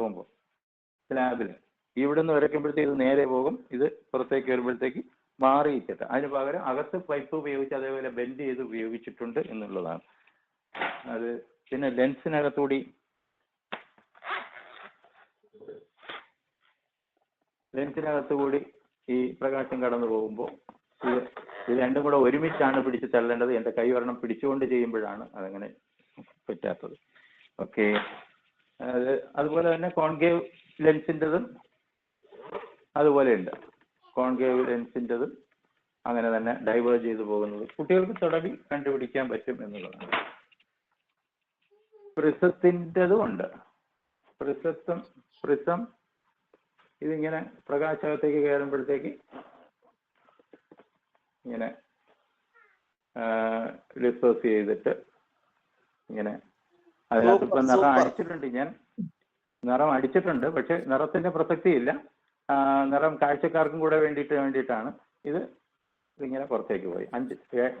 പോകുമ്പോൾ. സ്ലാബിൽ ഇവിടെ നിന്ന് വരയ്ക്കുമ്പോഴത്തേക്ക് ഇത് നേരെ പോകും. ഇത് പുറത്തേക്ക് വരുമ്പോഴത്തേക്ക് മാറിയിട്ടിട്ട് അതിന് പകരം അകത്ത് പൈപ്പ് ഉപയോഗിച്ച് അതേപോലെ ബെൻഡ് ചെയ്ത് ഉപയോഗിച്ചിട്ടുണ്ട് എന്നുള്ളതാണ്. അത് പിന്നെ ലെൻസിനകത്തൂടി ലെൻസിനകത്ത് കൂടി ഈ പ്രകാശം കടന്നു പോകുമ്പോൾ ഇത് ഇത് രണ്ടും കൂടെ ഒരുമിച്ചാണ് പിടിച്ച് തള്ളേണ്ടത്. എന്റെ കൈ ഒരെണ്ണം പിടിച്ചുകൊണ്ട് ചെയ്യുമ്പോഴാണ് അതങ്ങനെ പറ്റാത്തത്. ഓക്കെ അതുപോലെ തന്നെ കോൺകേവ് ലെൻസിന്റെതും അതുപോലെ ഉണ്ട് കോൺകേവ് ലെൻസിന്റെതും അങ്ങനെ തന്നെ ഡൈവേർജ് ചെയ്തു പോകുന്നത്. കുട്ടികൾക്ക് തുടങ്ങി കണ്ടുപിടിക്കാൻ പറ്റും എന്നുള്ളതാണ്. പ്രിസത്തിന്റെതും ഉണ്ട്. പ്രിസത്തും പ്രിസം ഇതിങ്ങനെ പ്രകാശകത്തേക്ക് കയറുമ്പോഴത്തേക്ക് ഇങ്ങനെ ഡിസ്പോസ് ചെയ്തിട്ട് ഇങ്ങനെ അതിനകത്ത് ഇപ്പൊ നിറം അടിച്ചിട്ടുണ്ട് ഞാൻ. നിറം അടിച്ചിട്ടുണ്ട് പക്ഷെ നിറത്തിന്റെ പ്രസക്തിയില്ല. നിറം കാഴ്ചക്കാർക്കും കൂടെ വേണ്ടിയിട്ട് വേണ്ടിയിട്ടാണ്. ഇത് ഇങ്ങനെ പുറത്തേക്ക് പോയി. അഞ്ച്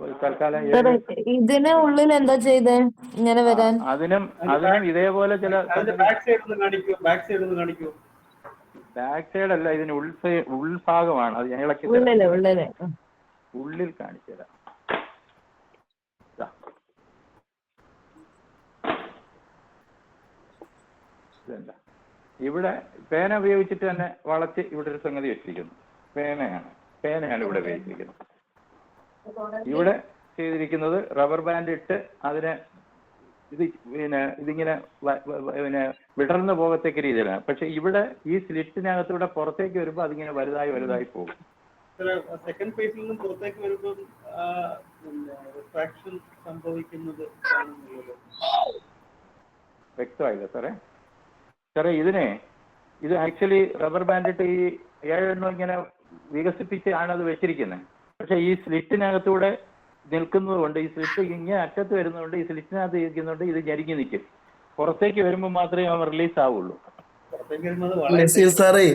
ഒരു തൽക്കാലം ഇതിന് ഉള്ളിൽ എന്താ ചെയ്തേ? ഇങ്ങനെ വരാൻ. അതിനും അതിനും ഇതേപോലെ ചില ബാക്ക് സൈഡ് ഒന്ന് കാണിക്കൂ ബാക്ക് സൈഡ് അല്ല ഇതിന് ഉൾഭാഗമാണ്. അത് ഉം. ഉള്ളിൽ കാണിച്ചു തരാം. ഇതല്ല ഇവിടെ പേന ഉപയോഗിച്ചിട്ട് തന്നെ വളച്ച് ഇവിടെ ഒരു സംഗതി വെച്ചിരിക്കുന്നു. പേനയാണ്. പേനയാണ് ഇവിടെ ഉപയോഗിച്ചിരിക്കുന്നത്. ഇവിടെ ചെയ്തിരിക്കുന്നത് റബ്ബർ ബാൻഡ് ഇട്ട് അതിനെ ഇത് പിന്നെ ഇതിങ്ങനെ പിന്നെ വിടർന്നു പോകത്തക്ക രീതിയിലാണ്. പക്ഷെ ഇവിടെ ഈ സ്ലിറ്റിനകത്തൂടെ പുറത്തേക്ക് വരുമ്പോൾ അതിങ്ങനെ വലുതായി വലുതായി പോകും. സെക്കൻഡ് ഫേസിൽ നിന്നും പുറത്തേക്ക് വരുമ്പോൾ സംഭവിക്കുന്നത് വ്യക്തമായില്ല സാറേ സാറേ ഇതിനെ ഇത് ആക്ച്വലി റബ്ബർ ബാൻഡ് ഇട്ട് ഈ ഏഴെണ്ണം ഇങ്ങനെ വികസിപ്പിച്ച് ആണ് അത് വെച്ചിരിക്കുന്നത് പക്ഷെ ഈ സ്ലിറ്റിനകത്തൂടെ നിൽക്കുന്നത് കൊണ്ട് ഈ സ്ലിറ്റ് ഇങ്ങനെ അറ്റത്ത് വരുന്നതുകൊണ്ട് ഈ സ്ലിറ്റിനകത്ത് ഇരിക്കുന്നതുകൊണ്ട് ഇത് ഞെരുങ്ങി നിൽക്കും പുറത്തേക്ക് വരുമ്പോൾ മാത്രമേ അവൻ റിലീസ് ആവുള്ളൂ നസീർ സാറേ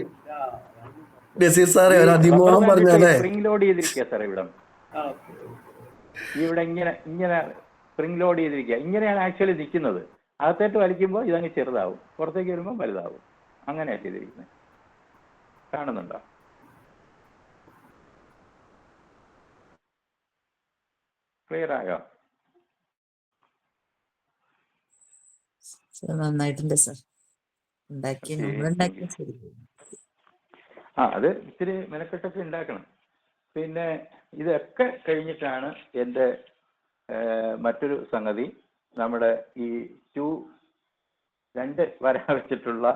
നസീർ സാറേ ഒരു അതിമോഹം പറഞ്ഞാലേ? സ്പ്രിംഗ് ലോഡ് ചെയ്തിരിക്കുക സാറേ ഇവിടെ. ഇവിടെ ഇങ്ങനെ ഇങ്ങനെ സ്പ്രിംഗ് ലോഡ് ചെയ്തിരിക്കുക ഇങ്ങനെയാണ് ആക്ച്വലി നിൽക്കുന്നത്. അകത്തേട്ട് വലിക്കുമ്പോൾ ഇതങ്ങ് ചെറുതാവും. പുറത്തേക്ക് വരുമ്പോൾ വലുതാവും. അങ്ങനെയാണ് ചെയ്തിരിക്കുന്നത് കാണുന്നുണ്ടോ? ക്ലിയർ ആയോ? നന്നായിട്ടുണ്ട് സാർ. ഉണ്ടാക്കി ആ അത് ഇത്തിരി മെനക്കെട്ടൊക്കെ ഉണ്ടാക്കണം. പിന്നെ ഇതൊക്കെ കഴിഞ്ഞിട്ടാണ് എന്റെ മറ്റൊരു സംഗതി. നമ്മുടെ ഈ ടു രണ്ട് വര വെച്ചിട്ടുള്ള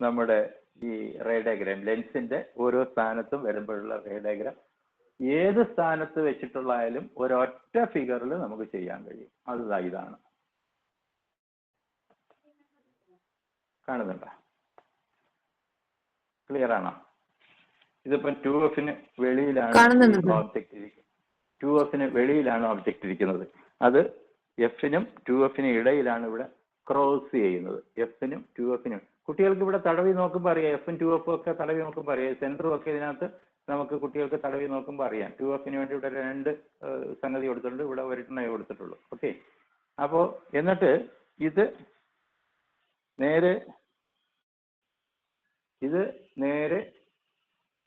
നമ്മുടെ ഈ റേഡയഗ്രാം ലെൻസിന്റെ ഓരോ സ്ഥാനത്തും വരുമ്പോഴുള്ള റേഡയഗ്രാം ഏത് സ്ഥാനത്ത് വെച്ചിട്ടുള്ളായാലും ഒരൊറ്റ ഫിഗറിൽ നമുക്ക് ചെയ്യാൻ കഴിയും. അത് ഇതാണ്. കാണുന്നുണ്ടോ? ക്ലിയർ ആണോ? ഇതിപ്പം ടു എഫിന് വെളിയിലാണ്. ഓബ്ജക്റ്റ് ഇരിക്കുന്നത് ടു എഫിന് വെളിയിലാണ് ഓബ്ജക്റ്റ് ഇരിക്കുന്നത്. അത് എഫിനും ടു എഫിനും ഇടയിലാണ് ഇവിടെ ക്രോസ് ചെയ്യുന്നത്. എഫിനും ടു എഫിനും കുട്ടികൾക്ക് ഇവിടെ തടവി നോക്കുമ്പോൾ അറിയാം. എഫും ടു എഫും ഒക്കെ തടവി നോക്കുമ്പോൾ അറിയാം. സെന്ററും ഒക്കെ ഇതിനകത്ത് നമുക്ക് കുട്ടികൾക്ക് തടവി നോക്കുമ്പോൾ അറിയാം. ടു എഫിന് വേണ്ടി ഇവിടെ രണ്ട് സംഗതി കൊടുത്തിട്ടുണ്ട്. ഇവിടെ ഒരെണ്ണേ കൊടുത്തിട്ടുള്ളൂ. ഓക്കെ അപ്പോൾ എന്നിട്ട് ഇത് നേരെ ഇത് നേരെ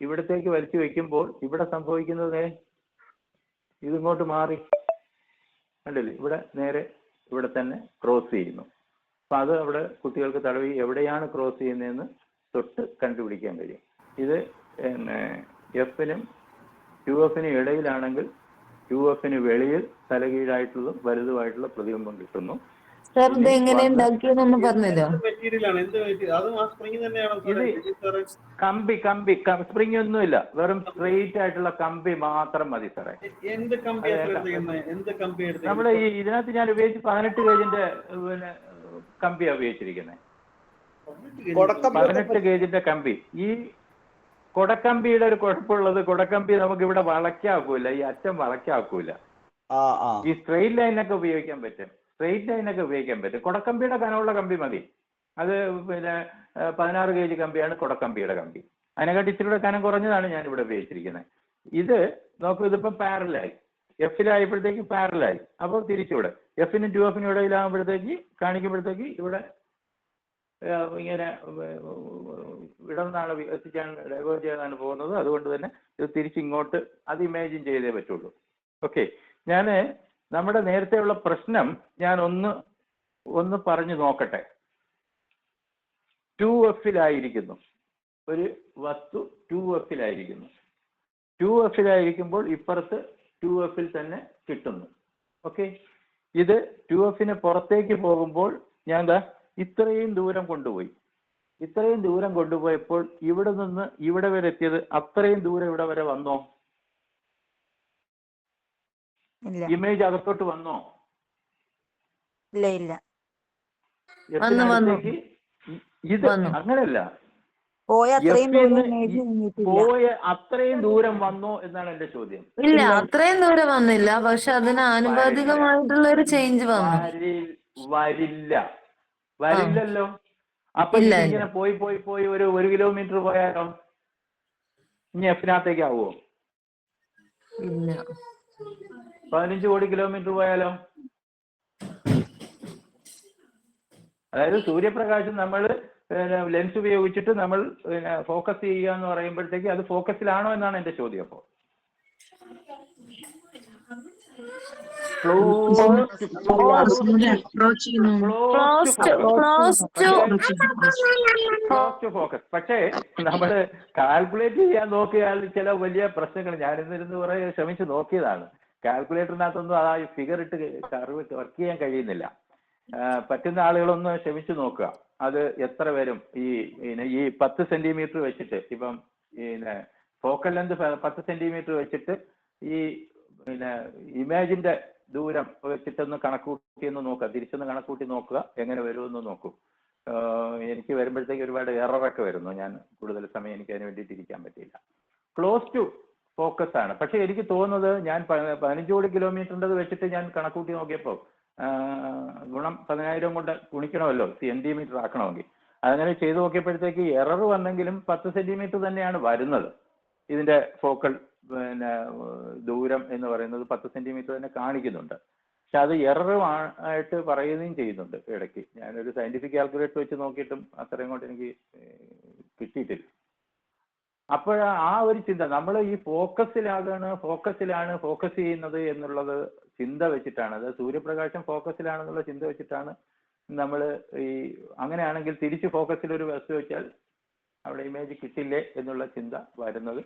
ഇവിടത്തേക്ക് വലിച്ചു വെക്കുമ്പോൾ ഇവിടെ സംഭവിക്കുന്നത് ഇതിങ്ങോട്ട് മാറി. കണ്ടില്ലേ ഇവിടെ നേരെ ഇവിടെ തന്നെ ക്രോസ് ചെയ്യുന്നു. അപ്പൊ അത് അവിടെ കുട്ടികൾക്ക് തടവി എവിടെയാണ് ക്രോസ് ചെയ്യുന്നതെന്ന് തൊട്ട് കണ്ടുപിടിക്കാൻ കഴിയും. ഇത് എഫിനും യു എഫിനും ഇടയിലാണെങ്കിൽ യു എഫിന് വെളിയിൽ തലകീഴായിട്ടുള്ളതും വലുതുമായിട്ടുള്ള പ്രതിബിംബം കിട്ടുന്നു. സാർ ഇത് എങ്ങനെ ഉണ്ടാക്കിയെന്നൊന്ന് പറഞ്ഞല്ലോ. കമ്പി കമ്പി സ്പ്രിംഗ് ഒന്നുമില്ല. വെറും സ്ട്രെയിറ്റ് ആയിട്ടുള്ള കമ്പി മാത്രം മതി സാറേ നമ്മുടെ ഈ ഇതിനകത്ത് ഞാൻ ഉപയോഗിച്ച് പതിനെട്ട് ഗേജിന്റെ പിന്നെ കമ്പിയാണ് ഉപയോഗിച്ചിരിക്കുന്നത് പതിനെട്ട് ഗേജിന്റെ കമ്പി. ഈ കൊടക്കമ്പിയുടെ ഒരു കുഴപ്പമുള്ളത് കൊടക്കമ്പി നമുക്ക് ഇവിടെ വളയ്ക്കാക്കൂല ഈ വളയ്ക്കാക്കൂല ആ ആ. ഈ സ്ട്രെയിറ്റ് ലൈനൊക്കെ ഉപയോഗിക്കാൻ പറ്റും. സ്ട്രെയിറ്റ് ലൈനൊക്കെ ഉപയോഗിക്കാൻ പറ്റും. കുടക്കമ്പിയുടെ കനമുള്ള കമ്പി മതി. അത് പിന്നെ പതിനാറ് കെ ജി കമ്പിയാണ് കുടക്കമ്പിയുടെ കമ്പി. അതിനെക്കാട്ടി ഇച്ചിരി കൂടെ കനം കുറഞ്ഞതാണ് ഞാൻ ഇവിടെ ഉപയോഗിച്ചിരിക്കുന്നത്. ഇത് നോക്കൂ ഇതിപ്പം പാരലായി എഫിലായപ്പോഴത്തേക്ക് പാരലായി അപ്പോൾ തിരിച്ചുവിടെ. എഫിനും ടു എഫിനും ഇടയിലാകുമ്പോഴത്തേക്ക് കാണിക്കുമ്പോഴത്തേക്ക് ഇവിടെ ഇങ്ങനെ ഇവിടെ നിന്നാണ് വികസിച്ചാണ് ഡൈവേർട്ട് ചെയ്താണ് പോകുന്നത്. അതുകൊണ്ട് തന്നെ ഇത് തിരിച്ചിങ്ങോട്ട് അത് ഇമാജിൻ ചെയ്തേ പറ്റുള്ളൂ. ഓക്കെ ഞാൻ നമ്മുടെ നേരത്തെയുള്ള പ്രശ്നം ഞാൻ ഒന്ന് ഒന്ന് പറഞ്ഞു നോക്കട്ടെ. ടു എഫിലായിരിക്കുന്നു ഒരു വസ്തു ടു എഫിലായിരിക്കുന്നു ടു എഫിലായിരിക്കുമ്പോൾ ഇപ്പുറത്ത് ടു എഫിൽ തന്നെ കിട്ടുന്നു. ഓക്കെ ഇത് ടു എഫിന് പുറത്തേക്ക് പോകുമ്പോൾ ഞാൻ ഇത്രയും ദൂരം കൊണ്ടുപോയി. ഇത്രയും ദൂരം കൊണ്ടുപോയപ്പോൾ ഇവിടെ നിന്ന് ഇവിടെ വരെ എത്തിയത് അത്രയും ദൂരം ഇവിടെ വരെ വന്നോ? ഇമേജ് അകത്തോട്ട് വന്നോ? ഇല്ല ഇല്ല. വന്നു, വന്നു. ഇത്. അങ്ങനെയല്ല. പോയ അത്രയും ദൂരം വന്നോ എന്നാണ് എന്റെ ചോദ്യം. ഇല്ല അത്രയും ദൂരം വന്നില്ല. പക്ഷെ അതിന് ആനുപാതികമായിട്ടുള്ള ഒരു ചേഞ്ച് വന്നു വരില്ല. വരില്ലല്ലോ. അപ്പൊ ഇങ്ങനെ പോയി പോയി പോയി ഒരു ഒരു കിലോമീറ്റർ പോയാലോ? ഇനി എഫിനകത്തേക്ക് ആവുമോ ഇല്ല. പതിനഞ്ച് കോടി കിലോമീറ്റർ പോയാലോ? അതായത് സൂര്യപ്രകാശം നമ്മൾ ലെൻസ് ഉപയോഗിച്ചിട്ട് നമ്മൾ ഫോക്കസ് ചെയ്യുക എന്ന് പറയുമ്പോഴത്തേക്ക് അത് ഫോക്കസിലാണോ എന്നാണ് എന്റെ ചോദ്യം അപ്പോ close to close close to focus പക്ഷേ നമ്മൾ കാൽക്കുലേറ്റ് ചെയ്യാൻ നോക്കിയാൽ ചില വലിയ പ്രശ്നങ്ങൾ ഞാനിന്നിരുന്ന് കുറെ ശ്രമിച്ചു നോക്കിയതാണ്. കാൽക്കുലേറ്ററിനകത്തൊന്നും ആ ഫിഗർ ഇട്ട് കർവ് വർക്ക് ചെയ്യാൻ കഴിയുന്നില്ല. പറ്റുന്ന ആളുകളൊന്ന് ശ്രമിച്ചു നോക്കുക. അത് എത്ര വരും? ഈ പിന്നെ ഈ പത്ത് സെന്റിമീറ്റർ വെച്ചിട്ട് ഇപ്പം പിന്നെ ഫോക്കൽ ലെന്ത് പത്ത് സെന്റിമീറ്റർ വെച്ചിട്ട് ഈ പിന്നെ ഇമേജിന്റെ ദൂരം വെച്ചിട്ടൊന്ന് കണക്കൂട്ടി ഒന്ന് നോക്കുക. തിരിച്ചൊന്ന് കണക്കൂട്ടി നോക്കുക. എങ്ങനെ വരുമെന്ന് നോക്കൂ. എനിക്ക് വരുമ്പോഴത്തേക്ക് ഒരുപാട് എററൊക്കെ വരുന്നു. ഞാൻ കൂടുതൽ സമയം എനിക്ക് അതിന് വേണ്ടിയിട്ട് ഇരിക്കാൻ പറ്റിയില്ല. ക്ലോസ് ടു ഫോക്കസ് ആണ് പക്ഷെ എനിക്ക് തോന്നുന്നത് ഞാൻ പതിനഞ്ച് കോടി കിലോമീറ്ററിന്റെ വെച്ചിട്ട് ഞാൻ കണക്കൂട്ടി നോക്കിയപ്പോൾ ഗുണം പതിനായിരം കൊണ്ട് ഗുണിക്കണമല്ലോ സെന്റിമീറ്റർ ആക്കണമെങ്കിൽ. അങ്ങനെ ചെയ്തു നോക്കിയപ്പോഴത്തേക്ക് എറർ വന്നെങ്കിലും പത്ത് സെന്റിമീറ്റർ തന്നെയാണ് വരുന്നത്. ഇതിന്റെ ഫോക്കൽ പിന്നെ ദൂരം എന്ന് പറയുന്നത് പത്ത് സെന്റിമീറ്റർ തന്നെ കാണിക്കുന്നുണ്ട്. പക്ഷെ അത് എററുമായിട്ട് പറയുകയും ചെയ്യുന്നുണ്ട് ഇടയ്ക്ക്. ഞാനൊരു സയന്റിഫിക് കാൽക്കുലേറ്റർ വെച്ച് നോക്കിയിട്ടും അത്രയും കൊണ്ട് എനിക്ക് കിട്ടിയിട്ടില്ല. അപ്പോൾ ആ ഒരു ചിന്ത നമ്മൾ ഈ ഫോക്കസിലാകാണ് ഫോക്കസിലാണ് ഫോക്കസ് ചെയ്യുന്നത് എന്നുള്ളത് ചിന്ത വെച്ചിട്ടാണ്. അത് സൂര്യപ്രകാശം ഫോക്കസിലാണെന്നുള്ള ചിന്ത വെച്ചിട്ടാണ് നമ്മൾ ഈ അങ്ങനെയാണെങ്കിൽ തിരിച്ച് ഫോക്കസിൽ ഒരു വസ്തു വെച്ചാൽ അവിടെ ഇമേജ് കിട്ടില്ലേ എന്നുള്ള ചിന്ത വരുന്നത്.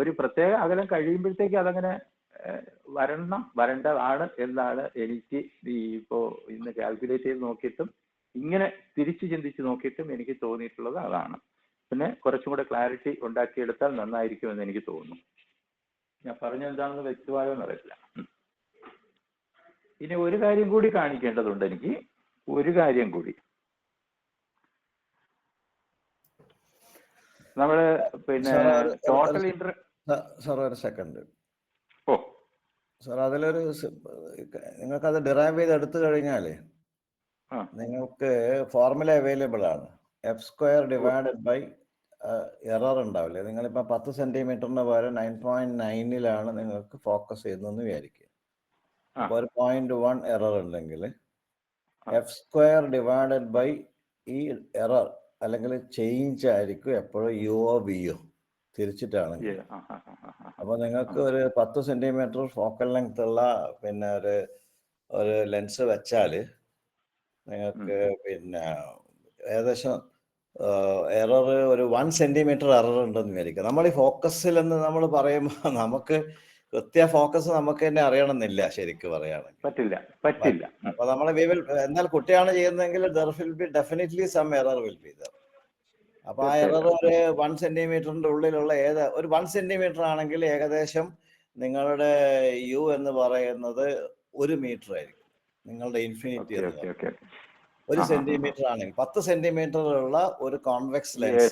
ഒരു പ്രത്യേക അകലം കഴിയുമ്പോഴത്തേക്ക് അതങ്ങനെ വരണം വരേണ്ടതാണ് എന്നാണ് എനിക്ക് ഈ ഇപ്പോ ഇന്ന് കാൽക്കുലേറ്റ് ചെയ്ത് നോക്കിയിട്ടും ഇങ്ങനെ തിരിച്ചു ചിന്തിച്ച് നോക്കിയിട്ടും എനിക്ക് തോന്നിയിട്ടുള്ളത് അതാണ്. പിന്നെ കുറച്ചും കൂടെ ക്ലാരിറ്റി ഉണ്ടാക്കിയെടുത്താൽ നന്നായിരിക്കുമെന്ന് എനിക്ക് തോന്നുന്നു. ഞാൻ പറഞ്ഞെന്താണെന്ന് വ്യക്തമായോ എന്നറിയില്ല. ഇനി ഒരു കാര്യം കൂടി കാണിക്കേണ്ടതുണ്ട് എനിക്ക്. ഒരു കാര്യം കൂടി. നമ്മൾ പിന്നെ ടോട്ടൽ ഇന്റർ സാർ ഒരു സെക്കൻഡ് ഓ. സാർ അതിലൊരു നിങ്ങൾക്ക് അത് ഡിറൈവ് ചെയ്ത് എടുത്തു കഴിഞ്ഞാലേ. നിങ്ങൾക്ക് ഫോർമുല അവൈലബിൾ ആണ്. F square divided by error ഉണ്ടാവില്ലേ നിങ്ങളിപ്പോൾ പത്ത് സെന്റിമീറ്ററിന് പകരം നയൻ പോയിന്റ് നയനിലാണ് നിങ്ങൾക്ക് ഫോക്കസ് ചെയ്യുന്നതെന്ന് വിചാരിക്കുക. അപ്പോൾ ഒരു പോയിന്റ് വൺ എറർ ഉണ്ടെങ്കിൽ. എഫ് സ്ക്വയർ ഡിവൈഡഡ് ബൈ ഈ എറർ അല്ലെങ്കിൽ ചേഞ്ച് ആയിരിക്കും എപ്പോഴും യു ഒ ഒ തിരിച്ചിട്ടാണെങ്കിൽ Yeah. ആ, ആ, ആ, ആ, ആ. അപ്പൊ നിങ്ങൾക്ക് ഒരു പത്ത് സെന്റിമീറ്റർ ഫോക്കൽ ലെങ്ത് ഉള്ള പിന്നെ ഒരു ഒരു ലെൻസ് വെച്ചാൽ നിങ്ങൾക്ക് പിന്നെ ഏകദേശം എറർ ഒരു വൺ സെന്റിമീറ്റർ എറർ ഉണ്ടെന്ന് വിചാരിക്കുക. നമ്മൾ ഈ ഫോക്കസിൽ എന്ന് നമ്മൾ പറയുമ്പോൾ നമുക്ക് കൃത്യ ഫോക്കസ് നമുക്ക് തന്നെ അറിയണമെന്നില്ല ശരിക്കും പറയുകയാണെങ്കിൽ പറ്റില്ല പറ്റില്ല. അപ്പൊ നമ്മൾ വിൽ എന്നാൽ കുട്ടിയാണ് ചെയ്യുന്നതെങ്കിൽ there will be definitely some error will be there അപ്പൊ ആ എറർ ഒരു വൺ സെന്റിമീറ്ററിന്റെ ഉള്ളിലുള്ള ഏത് ഒരു വൺ സെന്റിമീറ്റർ ആണെങ്കിൽ ഏകദേശം നിങ്ങളുടെ യു എന്ന് പറയുന്നത് ഒരു മീറ്റർ ആയിരിക്കും. നിങ്ങളുടെ ഇൻഫിനിറ്റി ഒരു. സെന്റിമീറ്റർ ആണെങ്കിൽ പത്ത് സെന്റിമീറ്റർ ഉള്ള ഒരു കോൺവെക്സ് ലെൻസ്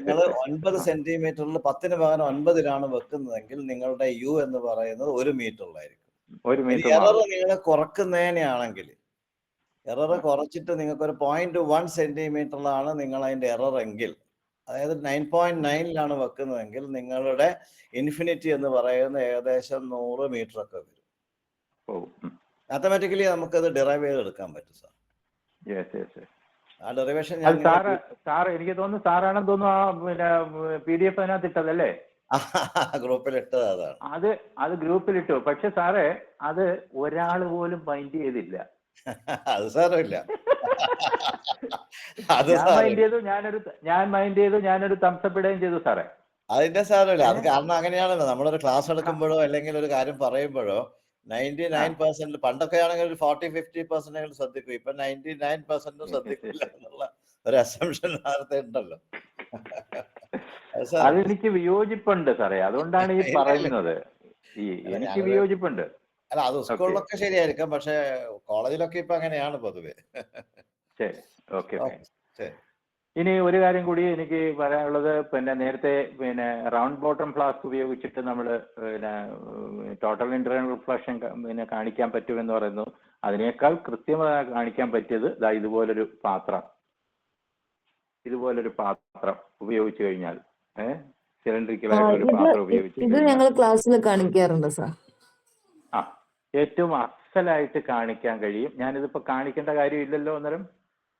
നിങ്ങൾ ഒൻപത് സെന്റിമീറ്ററിൽ പത്തിന് പകരം ഒൻപതിലാണ് വെക്കുന്നതെങ്കിൽ നിങ്ങളുടെ യു എന്ന് പറയുന്നത് ഒരു മീറ്റർ ഉള്ളായിരിക്കും. ഇനി മീറ്റർ എറർ നിങ്ങൾ കുറക്കുന്നതിനാണെങ്കിൽ എറർ കുറച്ചിട്ട് നിങ്ങൾക്ക് ഒരു പോയിന്റ് വൺ സെന്റിമീറ്ററിലാണ് നിങ്ങൾ അതിന്റെ എറർ എങ്കിൽ അതായത് നയൻ പോയിന്റ് നയനിലാണ് വെക്കുന്നതെങ്കിൽ നിങ്ങളുടെ ഇൻഫിനിറ്റി എന്ന് പറയുന്ന ഏകദേശം നൂറ് മീറ്റർ ഒക്കെ വരും. മാത്തമാറ്റിക്കലി നമുക്കത് ഡിറൈവ് ചെയ്ത് എടുക്കാൻ പറ്റും സാർ ആ ഡെറിവേഷൻ അത് ഞാൻ സാറ് സാറ് എനിക്ക് തോന്നുന്നു സാറാണെന്ന് തോന്നുന്നു ആ പിന്നെ പി ഡി എഫ് അതിനകത്ത് ഇട്ടതല്ലേ ഗ്രൂപ്പിൽ ഇട്ടത് അതാണ്. അത് അത് ഗ്രൂപ്പിലിട്ടു പക്ഷെ സാറേ അത് ഒരാൾ പോലും മൈൻഡ് ചെയ്തില്ല. അത് സാരമില്ല. അത് ഞാൻ മൈൻഡ് ചെയ്തു ഞാനൊരു ഞാൻ മൈൻഡ് ചെയ്തു ഞാനൊരു തംസപ്പ് ഇടുകയും ചെയ്തു സാറേ. അതിന്റെ സാരമില്ല. അത് കാരണം അങ്ങനെയാണല്ലോ. നമ്മളൊരു ക്ലാസ് എടുക്കുമ്പോഴോ അല്ലെങ്കിൽ ഒരു കാര്യം പറയുമ്പോഴോ നയന്റി നയൻ പെർസെന്റ് പണ്ടൊക്കെ ആണെങ്കിൽ ഒരു ഫോർട്ടി ഫിഫ്റ്റി പെർസെന്റ് ശ്രദ്ധിക്കും. ഇപ്പൊ നയന്റി നയൻ പെർസെന്റ് ശ്രദ്ധിക്കില്ല എന്നുള്ള ഒരു അസംഷൻ നേരത്തെ ഉണ്ടല്ലോ. അതെനിക്ക് വിയോജിപ്പുണ്ട് സാറേ. അതുകൊണ്ടാണ് ഈ. പറയുന്നത്. ഈ എനിക്ക് വിയോജിപ്പുണ്ട്. അല്ല അത് സ്കൂളിലൊക്കെ ശരിയായിരിക്കും. പക്ഷെ കോളേജിലൊക്കെ ഇപ്പൊ അങ്ങനെയാണ് പൊതുവെ. ശരി. ഓക്കെ ശരി. ഇനി ഒരു കാര്യം കൂടി എനിക്ക് പറയാനുള്ളത് പിന്നെ നേരത്തെ പിന്നെ റൗണ്ട് ബോട്ടം ഫ്ലാസ്ക് ഉപയോഗിച്ചിട്ട് നമ്മൾ പിന്നെ ടോട്ടൽ ഇന്റർണൽ റിഫ്ലക്ഷൻ പിന്നെ കാണിക്കാൻ പറ്റുമെന്ന് പറയുന്നു. അതിനേക്കാൾ കൃത്യമായി കാണിക്കാൻ പറ്റിയത് ഇതാ ഇതുപോലൊരു പാത്രം. ഇതുപോലൊരു പാത്രം ഉപയോഗിച്ച് കഴിഞ്ഞാൽ. ഏഹ് സിലിണ്ടറിക്കൽ ആയിട്ടുള്ള പാത്രം ഉപയോഗിച്ച് ഇത് ഞങ്ങൾ ക്ലാസ്സിൽ കാണിക്കാറുണ്ട് സാർ. ആ ഏറ്റവും അസലായിട്ട് കാണിക്കാൻ കഴിയും. ഞാനിതിപ്പോ കാണിക്കേണ്ട കാര്യമില്ലല്ലോ അന്നേരം?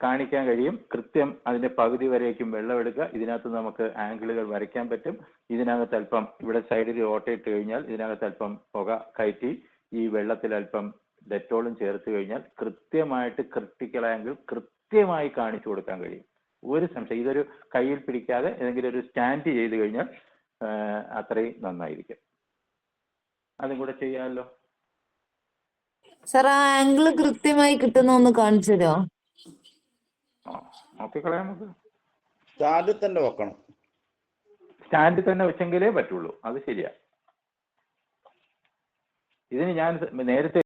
കാണിക്കാൻ കഴിയും. കൃത്യം അതിന്റെ പകുതി വരേക്കും വെള്ളം എടുക്കുക ഇതിനകത്ത് നമുക്ക് ആംഗിളുകൾ വരയ്ക്കാൻ പറ്റും. ഇതിനകത്ത് അല്പം ഇവിടെ സൈഡിൽ ഓട്ടയിട്ട് കഴിഞ്ഞാൽ ഇതിനകത്ത് അല്പം പുക കയറ്റി ഈ വെള്ളത്തിൽ അല്പം ഡെറ്റോളും ചേർത്ത് കഴിഞ്ഞാൽ കൃത്യമായിട്ട് ക്രിട്ടിക്കൽ ആംഗിൾ കൃത്യമായി കാണിച്ചു കൊടുക്കാൻ കഴിയും. ഒരു സംശയം ഇതൊരു കയ്യിൽ പിടിക്കാതെ ഏതെങ്കിലും ഒരു സ്റ്റാൻഡ് ചെയ്ത് കഴിഞ്ഞാൽ അത്രയും നന്നായിരിക്കും. അതും കൂടെ ചെയ്യാമല്ലോ. സാർ ആ ആംഗിൾ കൃത്യമായി കിട്ടുന്ന ഒന്ന് കാണിച്ചു തരുമോ നോക്കിക്കളയാം നമുക്ക്. സ്റ്റാൻഡിൽ തന്നെ വെക്കണം. സ്റ്റാൻഡിൽ തന്നെ വെച്ചെങ്കിലേ പറ്റുള്ളൂ. അത് ശരിയാ. ഇതിന് ഞാൻ നേരത്തെ